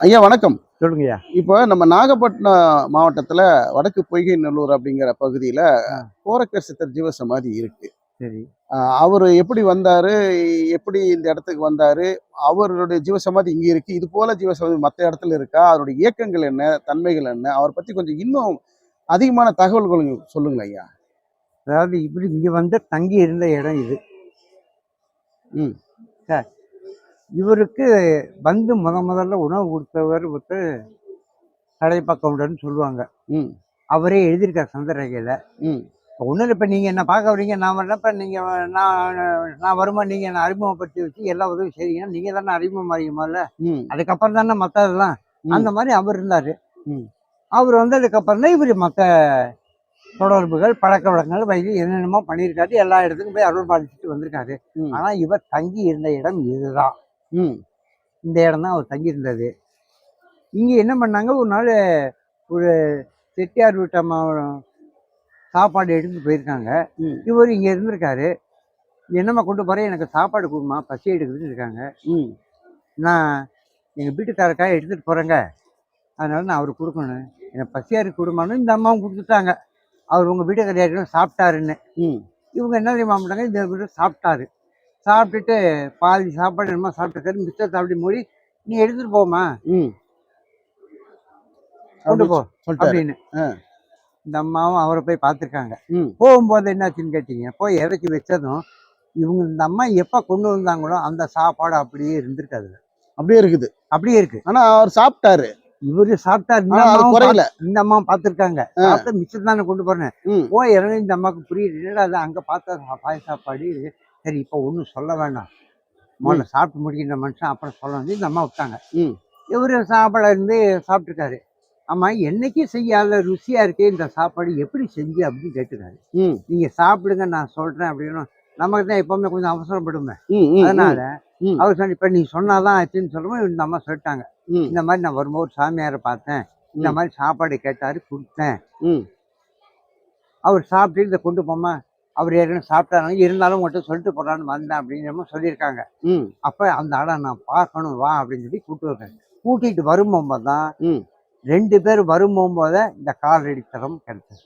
ஐயா வணக்கம். சொல்லுங்கய்யா. இப்போ நம்ம நாகப்பட்டினம் மாவட்டத்துல வடக்கு பொய்கை நல்லூர் அப்படிங்கிற பகுதியில கோரக்கர் சித்தர் ஜீவசமாதி இருக்கு. சரி. அவரு எப்படி வந்தாரு? எப்படி இந்த இடத்துக்கு வந்தாரு? அவருடைய ஜீவசமாதி இங்க இருக்கு. இது போல ஜீவசமாதி மற்ற இடத்துல இருக்கா? அவருடைய இயக்கங்கள் என்ன? தன்மைகள் என்ன? அவரை பத்தி கொஞ்சம் இன்னும் அதிகமான தகவல்கள் சொல்லுங்க ஐயா. அதாவது இப்படி இங்க வந்து தங்கி இருந்த இடம் இது. ம். சார் இவருக்கு வந்து முத முதல்ல உணவு கொடுத்தவர் ஒருத்தர் கடைப்பக்கம்டன்னு சொல்லுவாங்க. ம். அவரே எழுதியிருக்கார் சந்திரரேகையில் ம். ஒன்றும் இப்போ நீங்கள் என்ன பார்க்க வரீங்க நான் வரல இப்போ நீங்கள் நான் நான் வருமா நீங்கள் என்னை அறிமுகப்படுத்தி வச்சு எல்லா உதவியும் செய்றீங்கன்னா நீங்கள் தானே அறிமுகம் அறியுமால அதுக்கப்புறம் தானே மற்றதெல்லாம். அந்த மாதிரி அவர் இருந்தார். ம். அவர் வந்ததுக்கப்புறம் தான் இவர் மற்ற தொடர்புகள் பழக்க வழக்கங்கள் வைத்து என்னென்னமோ பண்ணியிருக்காரு. எல்லா இடத்துக்கும் போய் அருள் பாலிச்சுட்டு வந்திருக்காரு. ஆனால் இவர் தங்கி இருந்த இடம் இதுதான். ம். இந்த இடம் தான் அவர் தங்கி இருந்தது இங்கே என்ன பண்ணாங்க? ஒரு நாள் ஒரு செட்டியார் வீட்டம்மா சாப்பாடு எடுத்துட்டு போயிருக்காங்க. ம். இவர் இங்கே இருந்திருக்காரு. என்னம்மா கொண்டு போகிறேன் எனக்கு சாப்பாடு கொடுமா பசி எடுக்குதுன்னு இருக்காங்க. ம். நான் எங்கள் வீட்டுக்காரக்காக எடுத்துகிட்டு போகிறேங்க அதனால நான் அவருக்கு கொடுக்கணும். எனக்கு பசியாருக்கு கொடுமான்னு இந்த அம்மாவும் கொடுத்துட்டாங்க. அவர் உங்கள் வீட்டுக்காரர் சாப்பிட்டாருன்னு. ம். இவங்க என்ன தெரியுமா பண்ணிட்டாங்க இந்த வீட்டு சாப்பிட்டாரு. சாப்பிட்டுட்டு பாதி சாப்பாடு என்னமோ சாப்பிட்டுருக்காரு மிச்சத்தை அப்படி மூடி நீ எடுத்துகிட்டு போமா கொண்டு போ அப்படின்னு. இந்த அம்மாவும் அவரை போய் பார்த்துருக்காங்க. போகும்போது என்னாச்சுன்னு கேட்டீங்க? போய் இறக்கி வச்சதும் இவங்க இந்த அம்மா எப்போ கொண்டு வந்தாங்களோ அந்த சாப்பாடு அப்படியே இருந்திருக்கு அதுல. அப்படியே இருக்குது. அப்படியே இருக்கு. ஆனா அவர் சாப்பிட்டாரு. இவரு சாப்பிட்டாரு. இந்த அம்மா பார்த்துருக்காங்க. சாப்பிட்டு மிச்சம் தானே கொண்டு போறேன் போய் இறங்கி இந்த அம்மாவுக்கு புரியுது. என்னடா அங்கே பார்த்தா பாய் சாப்பாடு. சரி இப்போ ஒன்றும் சொல்ல வேண்டாம் முதல்ல சாப்பிட்டு முடிக்கிற மனுஷன் அப்புறம் சொல்ல வந்து இந்த அம்மா விட்டாங்க. ம். இவரு சாப்பாடு இருந்து சாப்பிட்டுருக்காரு. ஆமா என்னைக்கு செய்யாத ருசியா இருக்கே இந்த சாப்பாடு எப்படி செஞ்சு அப்படின்னு கேட்டுக்காரு. ம். நீங்க சாப்பிடுங்க நான் சொல்றேன் அப்படின்னு. நமக்கு தான் எப்பவுமே கொஞ்சம் அவசரப்படுமே. அதனால. அவர் சொன்ன இப்ப நீ சொன்னாதான் ஆச்சுன்னு சொல்லும்போது இந்த அம்மா சொல்லிட்டாங்க. இந்த மாதிரி நான் வரும்போது சாமியாரை பார்த்தேன். இந்த. மாதிரி சாப்பாடு கேட்டாரு கொடுத்தேன். ம். அவர் சாப்பிட்டு இதை கொண்டு போமா அவர் ஏற்கனவே சாப்பிட்டாங்க இருந்தாலும் உங்கள்கிட்ட சொல்லிட்டு போறான்னு வந்தேன் அப்படிங்கிற சொல்லியிருக்காங்க. அப்ப அந்த ஆளை நான் பார்க்கணும் வா அப்படின்னு சொல்லி கூப்பிட்டு வரேன் கூட்டிட்டு வரும்போது தான் ரெண்டு பேர் வரும்போது இந்த காலடி தரம் கிடைச்சது.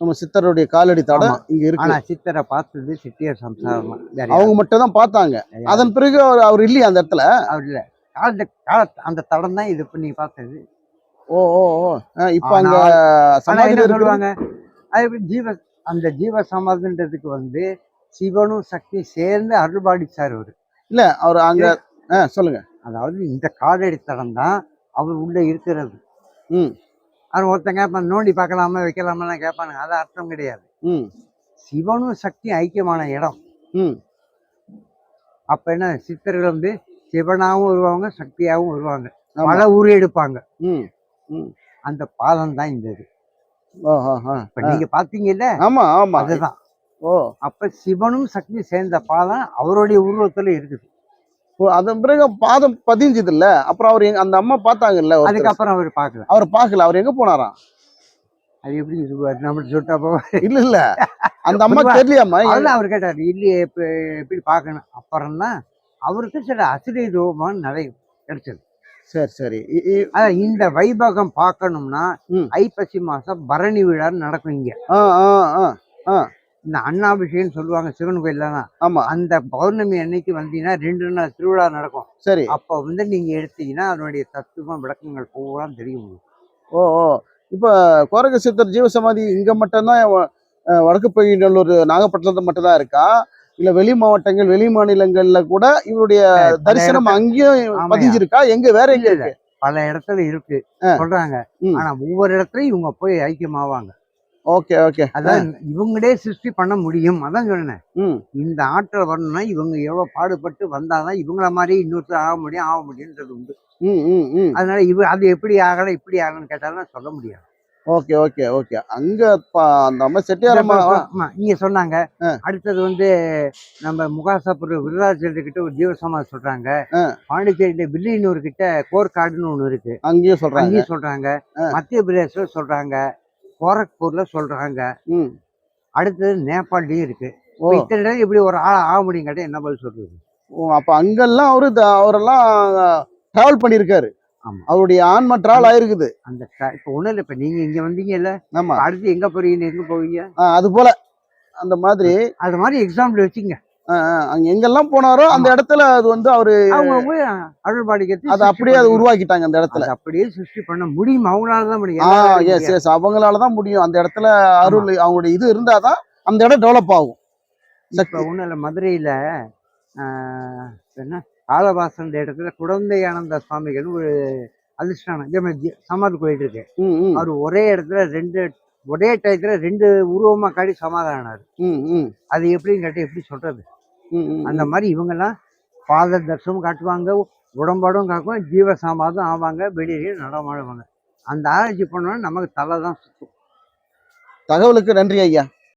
நம்ம சித்தருடைய காலடி தடம். இங்க இருக்கு. ஆனா சித்தரை பார்த்தது சித்தியர் சம்சாரம். அவங்க மட்டும் தான் பார்த்தாங்க. அதன் பிறகு அவர் அவர் இல்லையா அந்த இடத்துல? அவர் இல்ல. கால கால அந்த தடம் தான் இது பண்ணி பார்த்தது. ஓ ஓ ஓ. இப்ப அங்க சமாதியில சொல்லுவாங்க? அது ஜீவ அந்த ஜீவ சமாதின்றதுக்கு வந்து சிவனும் சக்தி சேர்ந்து அருள்பாடிச்சார் அவர். இல்ல அவர் அங்க அஹ் சொல்லுங்க. அதாவது இந்த காலடி தடம் தான் அவர் உள்ள இருக்கிறது. ம். அது ஒருத்தன் கேட்பான் நோண்டி பார்க்கலாமா வைக்கலாமா கேட்பானுங்க அது அர்த்தம் கிடையாது. ம். சிவனும் சக்தி ஐக்கியமான இடம். ம். அப்ப என்ன சித்தர்கள் வந்து சிவனாவும் வருவாங்க சக்தியாவும் வருவாங்க. பல உரு எடுப்பாங்க. ம். அந்த பாலம் தான் இந்த இது. ஆ, ஆ. நீங்க பாத்தீங்கல்ல? ஆமா ஆமா. அதுதான். ஓ. அப்ப சிவனும் சக்தி சேர்ந்த பாலம் அவருடைய உருவத்துல இருக்குது. ஓ, அதன் பிறகு பாதம் பதிஞ்சது இல்ல அப்புறம் அவர் அந்த அம்மா பார்த்தாங்கல்ல. அதுக்கப்புறம் அவர் பார்க்கல. அவர் பார்க்கல. அவர் எங்க போனாராம் அது எப்படி சொல்லுவாரு நம்மளுக்கு சொல்லிட்டா இல்ல இல்ல. அந்த அம்மா தெரியலையாம்மா? அதுதான் அவர் கேட்டாரு. இல்லையே எப்படி பார்க்கணும்? அப்புறம் தான் அவருக்கு சில அசிரி ரூபமான நிறைய கிடைச்சது. சரி சரி. இந்த வைபகம் பார்க்கணும்னா. ஐப்பசி மாசம் பரணி விழான்னு நடக்கும் இங்க. ஆ ஆ ஆ இந்த அண்ணாபிஷேகம்னு சொல்லுவாங்க சிவன் கோயில்ல ஆமா. அந்த பௌர்ணமி அன்னைக்கு வந்தீங்கன்னா ரெண்டு நாள் திருவிழா நடக்கும். சரி. அப்போ வந்து நீங்க எடுத்தீங்கன்னா அதனுடைய தத்துவம் விளக்கங்கள் பூரா தெரியும். ஓ ஓ. இப்போ கோரக சித்தர் ஜீவசமாதி இங்க மட்டும்தான் வடக்கு பொய்நல்லூர் நாகப்பட்டினத்துல மட்டும்தான் இருக்கா? இல்ல வெளி மாவட்டங்கள் வெளி மாநிலங்கள்ல கூட இவருடைய தரிசனம் அங்கேயும். பதிஞ்சிருக்கா? எங்க வேற எங்க. இருக்கு? பல இடத்துல இருக்கு. சொல்றாங்க. ஆனா ஒவ்வொரு இடத்துலயும் இவங்க போய் ஐக்கியமாவாங்க. Okay okay. அதான் இவங்களே சிருஷ்டி பண்ண முடியும். அதான் சொன்னேன் இந்த ஆற்றல் வரணும்னா இவங்க எவ்வளவு பாடுபட்டு வந்தாதான் இவங்கள மாதிரி இன்னொருத்தர் ஆக முடியும் ஆக முடியும்ன்றது உண்டு. அதனால இவ அது எப்படி ஆகல இப்படி ஆகலன்னு கேட்டாலும் சொல்ல முடியாது. Okay okay okay. அங்க அந்த அம்மா செட்டியாரம்மா ஆமா, நீங்க சொன்னாங்க. அடுத்தது வந்து நம்ம முகாசாப்பூர் விருதாச்சலம் கிட்ட ஒரு ஜீவசமாதி சொல்றாங்க. பாண்டிச்சேரியில வில்லியனூர் கிட்ட கோர்காடுன்னு ஒண்ணு இருக்கு. அங்கேயும் சொல்றாங்க. அங்கேயும் சொல்றாங்க. மத்திய பிரதேசல சொல்றாங்க. கோரக்பூர்ல சொல்றாங்க. அடுத்தது நேபாள்லயும் இருக்கு. இத்தனை இப்படி ஒரு ஆள் ஆக முடியும் கேட்டா என்ன பதில் சொல்றது? ஓ, அப்ப அங்கெல்லாம் அவரு அவரெல்லாம் டிராவல் பண்ணியிருக்காரு. அவருடைய ஆன்ம ட்ரால் ஆயிருக்குது. அந்த இப்ப ஒண்ணும் இல்ல இப்ப நீங்க இங்க வந்தீங்கல்ல ஆமா. அடுத்து எங்க போறீங்க எங்க போவீங்க? அது போல. அந்த மாதிரி அது மாதிரி எக்ஸாம்பிள் வச்சுங்க. அங்க எங்கெல்லாம் போனாரோ அந்த இடத்துல அது வந்து அவரு அவங்க போய் அருள் பாடிக்கிறது அதை அப்படியே அதை உருவாக்கிட்டாங்க அந்த இடத்துல. அப்படியே சிருஷ்டி பண்ண முடியும்? அவங்களால தான் முடியும். எஸ். எஸ் அவங்களால தான் முடியும். அந்த இடத்துல அருள் அவங்களுடைய இது இருந்தாதான் அந்த இடம் டெவலப் ஆகும். ஒண்ணும் இல்ல மதுரையில என்ன? காலவாசன் இடத்துல குழந்தையானந்த சுவாமிகள் ஒரு அதிர்ஷ்டானம் இதே மாதிரி சமாதி கோயில் இருக்கு. அவர் ஒரே இடத்துல ரெண்டு ஒரே டயத்துல ரெண்டு உருவமா காட்டி சமாதானாரு ம், ம், அது எப்படின்னு கேட்டு எப்படி சொல்றது? அந்த மாதிரி இவங்கெல்லாம் பாத தர்சனம் காட்டுவாங்க உடம்பாடும் காக்கும் ஜீவ சமாதம் ஆவாங்க வெளியிலேயே நடமாடுவாங்க. அந்த ஆராய்ச்சி பண்ணோன்னா நமக்கு தலை தான் சுத்தும். தகவலுக்கு நன்றி ஐயா.